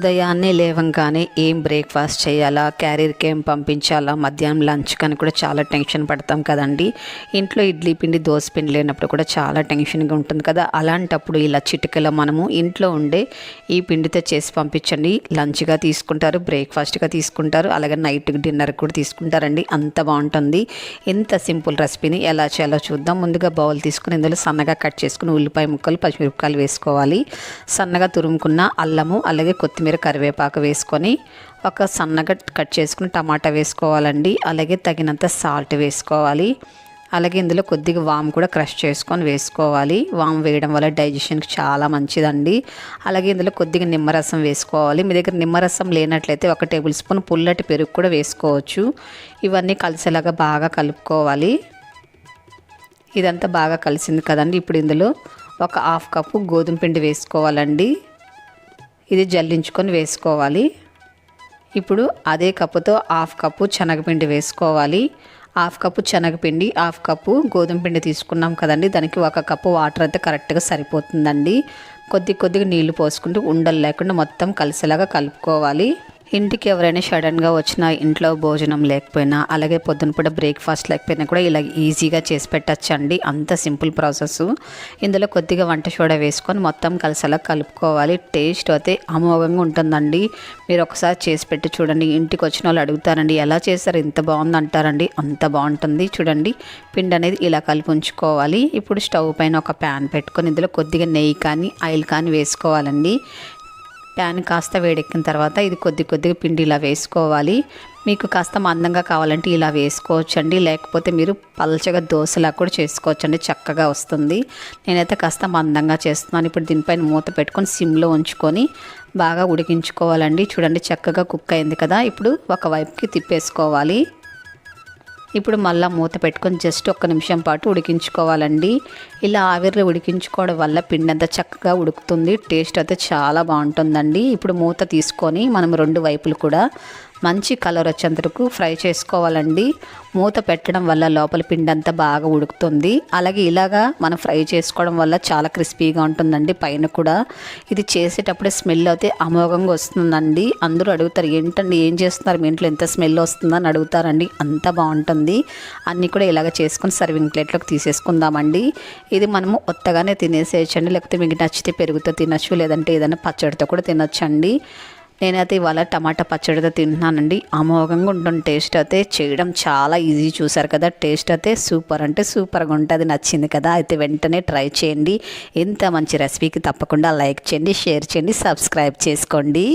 ఉదయాన్నే లేవంగానే ఏం బ్రేక్ఫాస్ట్ చేయాలా క్యారీర్కి ఏం పంపించాలా మధ్యాహ్నం లంచ్ కానీ కూడా చాలా టెన్షన్ పడతాం కదండి. ఇంట్లో ఇడ్లీ పిండి దోశ పిండి లేనప్పుడు కూడా చాలా టెన్షన్గా ఉంటుంది కదా. అలాంటప్పుడు ఇలా చిటికలో మనము ఇంట్లో ఉండే ఈ పిండితో చేసి పంపించండి. లంచ్గా తీసుకుంటారు బ్రేక్ఫాస్ట్గా తీసుకుంటారు అలాగే నైట్ డిన్నర్ కూడా తీసుకుంటారండి. అంత బాగుంటుంది. ఇంత సింపుల్ రెసిపీని ఎలా చేయాలో చూద్దాం. ముందుగా బౌల్ తీసుకుని ఇందులో సన్నగా కట్ చేసుకుని ఉల్లిపాయ ముక్కలు పచ్చిమిరపకాయలు వేసుకోవాలి. సన్నగా తురుముకున్న అల్లము అలాగే కొత్తిమీర కరివేపాకు వేసుకొని ఒక సన్నగా కట్ చేసుకుని టమాటా వేసుకోవాలండి. అలాగే తగినంత సాల్ట్ వేసుకోవాలి. అలాగే ఇందులో కొద్దిగా వామ్ కూడా క్రష్ చేసుకొని వేసుకోవాలి. వామ్ వేయడం వల్ల డైజెషన్కి చాలా మంచిదండి. అలాగే ఇందులో కొద్దిగా నిమ్మరసం వేసుకోవాలి. మీ దగ్గర నిమ్మరసం లేనట్లయితే ఒక టేబుల్ స్పూన్ పుల్లటి పెరుగు కూడా వేసుకోవచ్చు. ఇవన్నీ కలిసేలాగా బాగా కలుపుకోవాలి. ఇదంతా బాగా కలిసింది కదండి. ఇప్పుడు ఇందులో ఒక హాఫ్ కప్పు గోధుమ పిండి వేసుకోవాలండి. ఇది జల్లించుకొని వేసుకోవాలి. ఇప్పుడు అదే కప్పుతో హాఫ్ కప్పు శనగపిండి వేసుకోవాలి. హాఫ్ కప్పు శనగపిండి హాఫ్ కప్పు గోధుమ పిండి తీసుకున్నాం కదండి. దానికి ఒక కప్పు వాటర్ అయితే కరెక్ట్గా సరిపోతుందండి. కొద్ది కొద్దిగా నీళ్ళు పోసుకుంటూ ఉండలు లేకుండా మొత్తం కలిసేలాగా కలుపుకోవాలి. ఇంటికి ఎవరైనా సడన్గా వచ్చినా ఇంట్లో భోజనం లేకపోయినా అలాగే పొద్దున పూట బ్రేక్ఫాస్ట్ లేకపోయినా కూడా ఇలా ఈజీగా చేసి పెట్టచ్చండి. అంత సింపుల్ ప్రాసెస్ ఇందులో కొద్దిగా వంట సోడా వేసుకొని మొత్తం కలిసేలా కలుపుకోవాలి. టేస్ట్ అయితే అమోఘంగా ఉంటుందండి. మీరు ఒకసారి చేసి పెట్టి చూడండి. ఇంటికి వచ్చిన వాళ్ళు అడుగుతారండి ఎలా చేస్తారు ఇంత బాగుంది అంటారండి అంత బాగుంటుంది. చూడండి పిండి అనేది ఇలా కలిపి ఉంచుకోవాలి. ఇప్పుడు స్టవ్ పైన ఒక ప్యాన్ పెట్టుకొని ఇందులో కొద్దిగా నెయ్యి కానీ ఆయిల్ కానీ వేసుకోవాలండి. ప్యాన్ కాస్త వేడెక్కిన తర్వాత ఇది కొద్ది కొద్దిగా పిండి ఇలా వేసుకోవాలి. మీకు కాస్త మందంగా కావాలంటే ఇలా వేసుకోవచ్చండి. లేకపోతే మీరు పల్చగా దోశలా కూడా చేసుకోవచ్చండి. చక్కగా వస్తుంది. నేనైతే కాస్త మందంగా చేస్తున్నాను. ఇప్పుడు దీనిపైన మూత పెట్టుకొని సిమ్లో ఉంచుకొని బాగా ఉడికించుకోవాలండి. చూడండి చక్కగా కుక్ అయింది కదా. ఇప్పుడు ఒక వైపుకి తిప్పేసుకోవాలి. ఇప్పుడు మళ్ళీ మూత పెట్టుకొని జస్ట్ ఒక్క నిమిషం పాటు ఉడికించుకోవాలండి. ఇలా ఆవిరిలో ఉడికించుకోవడం వల్ల పిండి అంతా చక్కగా ఉడుకుతుంది. టేస్ట్ అయితే చాలా బాగుంటుందండి. ఇప్పుడు మూత తీసుకొని మనం రెండు వైపులు కూడా మంచి కలర్ వచ్చేంతకు ఫ్రై చేసుకోవాలండి. మూత పెట్టడం వల్ల లోపల పిండి అంతా బాగా ఉడుకుతుంది. అలాగే ఇలాగా మనం ఫ్రై చేసుకోవడం వల్ల చాలా క్రిస్పీగా ఉంటుందండి పైన కూడా. ఇది చేసేటప్పుడే స్మెల్ అయితే అమోఘంగా వస్తుందండి. అందరూ అడుగుతారు ఏంటండి ఏం చేస్తున్నారు? మీ ఇంట్లో ఎంత స్మెల్ వస్తుందని అడుగుతారండి. అంత బాగుంటుంది. అన్నీ కూడా ఇలాగ చేసుకుని సర్వింగ్ ప్లేట్లోకి తీసేసుకుందామండి. ఇది మనము ఒత్తగానే తినేసేయచ్చండి. లేకపోతే మీకు నచ్చితే పెరుగుతో తినచ్చు లేదంటే ఏదైనా పచ్చడితో కూడా తినచ్చండి. నేనైతే ఇవాళ టమాటా పచ్చడితో తింటున్నానండి. అమోఘంగా ఉంటుంది టేస్ట్ అయితే చేయడం చాలా ఈజీ చూసారు కదా. టేస్ట్ అయితే సూపర్ అంటే సూపర్గా ఉంటుంది నచ్చింది కదా. అయితే వెంటనే ట్రై చేయండి. ఇంత మంచి రెసిపీకి తప్పకుండా లైక్ చేయండి షేర్ చేయండి సబ్స్క్రైబ్ చేసుకోండి.